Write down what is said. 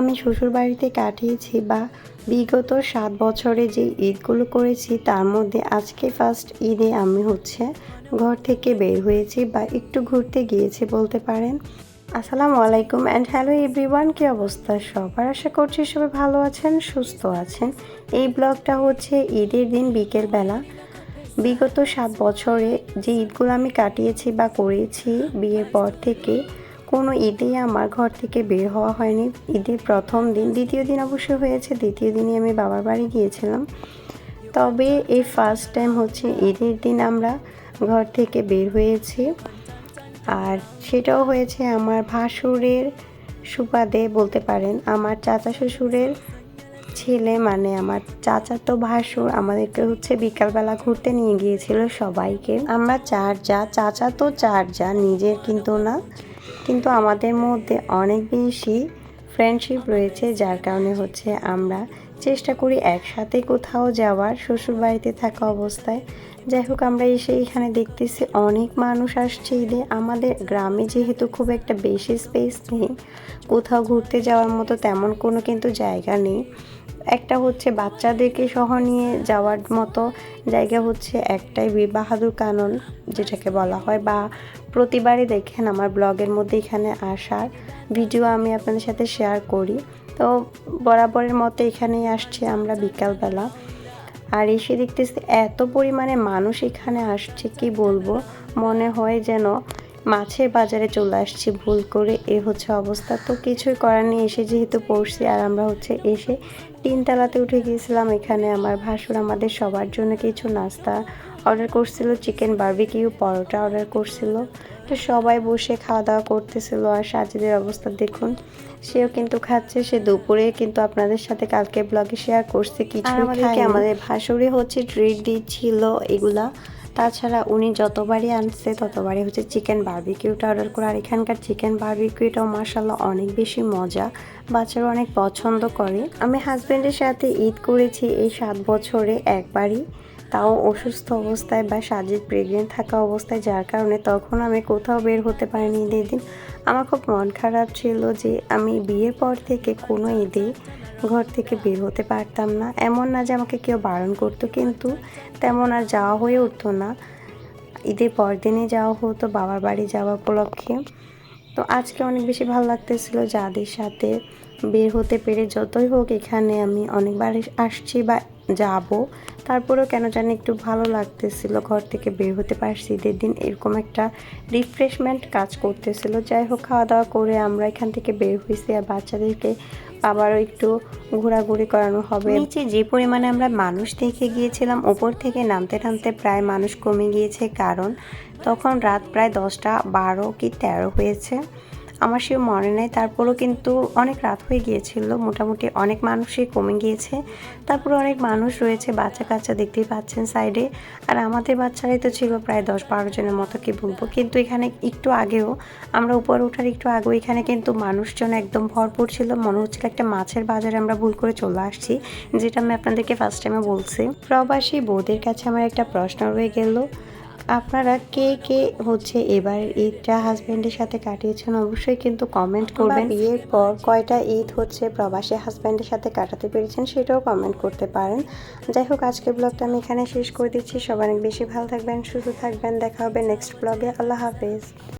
আমি শ্বশুর বাড়িতে কাটিয়েছি বা বিগত সাত বছরে যে ঈদগুলো করেছি, তার মধ্যে আজকে ফার্স্ট ঈদে আমি হচ্ছে ঘর থেকে বের হয়েছি বা একটু ঘুরতে গিয়েছি বলতে পারেন। আসসালামু আলাইকুম অ্যান্ড হ্যালো এভরিওয়ান কী অবস্থা? সবার আশা করছি সবাই ভালো আছেন, সুস্থ আছেন। এই ব্লগটা হচ্ছে ঈদের দিন বিকেলবেলা। বিগত সাত বছরে যে ঈদগুলো আমি কাটিয়েছি বা করেছি, বিয়ের পর থেকে কোনো ঈদেই আমার ঘর থেকে বের হওয়া হয়নি। ঈদের প্রথম দিন, দ্বিতীয় দিন অবশ্য হয়েছে, দ্বিতীয় দিনই আমি বাবার বাড়ি গিয়েছিলাম। তবে এই ফার্স্ট টাইম হচ্ছে ঈদের দিন আমরা ঘর থেকে বের হয়েছি। আর সেটাও হয়েছে আমার ভাসুরের সুপাদে বলতে পারেন, আমার চাচা শ্বশুরের ছেলে মানে আমার চাচা তো ভাসুর আমাদেরকে হচ্ছে বিকালবেলা ঘুরতে নিয়ে গিয়েছিল সবাইকে। আমরা চার যা চাচা তো চার যা, নিজের কিন্তু না। কিন্তু আমাদের মধ্যে অনেক বেশি ফ্রেন্ডশিপ রয়েছে, যার কারণে হচ্ছে আমরা চেষ্টা করি একসাথে কোথাও যাওয়ার শ্বশুর বাড়িতে থাকা অবস্থায় যাই হোক, আমরা এসে এখানে দেখতেছি অনেক মানুষ আসছে ঈদে। আমাদের গ্রামে যেহেতু খুব একটা বেশি স্পেস নেই, কোথাও ঘুরতে যাওয়ার মতো তেমন কোনো কিন্তু জায়গা নেই। একটা হচ্ছে বাচ্চাদেরকে সহ নিয়ে যাওয়ার মতো জায়গা হচ্ছে একটাই বীর বাহাদুর কানন, যেটাকে বলা হয়, বা প্রতিবারই দেখেন আমার ব্লগের মধ্যে এখানে আসার ভিডিও আমি আপনাদের সাথে শেয়ার করি। তো বরাবরের মতো এখানেই আসছি আমরা বিকালবেলা। আর এসে দেখতেছি এত পরিমাণে মানুষ এখানে আসছে, কি বলব? মনে হয় যেন মাছের বাজারে চলে আসছি, ভুল করে। এ হচ্ছে অবস্থা। তো কিছুই করার নেই, এসে যেহেতু পড়ছি আর আমরা হচ্ছে এসে তিনতলাতে উঠে গিয়েছিলাম। এখানে আমার ভাসুর আমাদের সবার জন্য কিছু নাস্তা অর্ডার করছিল চিকেন বার্বিকিউ পরোটা অর্ডার করছিল। তো সবাই বসে খাওয়া দাওয়া করতেছিল আর সাজিদের অবস্থা দেখুন। সেও কিন্তু খাচ্ছে সে দুপুরে কিন্তু আপনাদের সাথে কালকে ব্লগে শেয়ার করছে। কিছু আমাদেরকে আমাদের ভাসুরে হচ্ছে ট্রিট দিচ্ছিল এগুলা। তাছাড়া উনি যতবারই আনছে ততবারই হচ্ছে চিকেন বার্বিকিউটা অর্ডার করে। আর এখানকার চিকেন বার্বিকিউটাও মাসাল্লাহ অনেক বেশি মজা। বাচ্চারা অনেক পছন্দ করে। আমি হাজব্যান্ডের সাথে ঈদ করেছি এই সাত বছরে একবারই। তাও অসুস্থ অবস্থায় বা সাজিদ প্রেগনেন্ট থাকা অবস্থায় যার কারণে তখন আমি কোথাও বের হতে পারিনি ঈদের দিন আমার খুব মন খারাপ ছিল যে আমি বিয়ের পর থেকে কোনো ঈদে ঘর থেকে বের হতে পারতাম না। এমন না যে আমাকে কেউ বারণ করতো, কিন্তু তেমন আর যাওয়া হয়ে উঠতো না। ঈদের পর দিনে যাওয়া হতো, বাবার বাড়ি যাওয়া উপলক্ষে। তো আজকে অনেক বেশি ভালো লাগতেছিল যাদের সাথে বের হতে পেরে। যতই হোক এখানে আমি অনেকবার আসছি বা যাব। তারপরেও কেন জানি একটু ভালো লাগতেছিল, ঘর থেকে বের হতে পারছি ঈদের দিন, এরকম একটা রিফ্রেশমেন্ট কাজ করতেছিল। যাই হোক খাওয়া দাওয়া করে আমরা এখান থেকে বের হয়েছি আর বাচ্চাদেরকে আবারও একটু ঘোরাঘুরি করানো হবে। নিচে যে পরিমাণে আমরা মানুষ দেখে গিয়েছিলাম, ওপর থেকে নামতে নামতে প্রায় মানুষ কমে গিয়েছে, কারণ তখন রাত প্রায় দশটা বারো কি তেরো হয়েছে। আমার সে মনে নেই, তারপরও কিন্তু অনেক রাত হয়ে গিয়েছিল, মোটামুটি অনেক মানুষই কমে গিয়েছে। তারপরে অনেক মানুষ রয়েছে, বাচ্চা কাচ্চা দেখতেই পাচ্ছেন সাইডে। আর আমাদের বাচ্চারাই তো ছিল প্রায় দশ বারো জনের মতো, কি বলব? কিন্তু এখানে একটু আগেও, আমরা উপরে ওঠার একটু আগেও এখানে কিন্তু মানুষজন একদম ভরপুর ছিল। মনে হচ্ছিল একটা মাছের বাজারে আমরা ভুল করে চলে আসছি, যেটা আমি আপনাদেরকে ফার্স্ট টাইমে বলছি। প্রবাসী বৌদের কাছে আমার একটা প্রশ্ন রয়ে গেল আপনারা কে কে হচ্ছে এবার ঈদটা হাজব্যান্ডের সাথে কাটিয়েছেন অবশ্যই কিন্তু কমেন্ট করবেন। বিয়ের পর কয়টা ঈদ হচ্ছে প্রবাসী হাজব্যান্ডের সাথে কাটাতে পেরেছেন সেটাও কমেন্ট করতে পারেন। যাই হোক আজকে ব্লগটা আমি এখানে শেষ করে দিচ্ছি। সবাই অনেক বেশি ভালো থাকবেন সুস্থ থাকবেন। দেখা হবে নেক্সট ব্লগে আল্লাহ হাফেজ।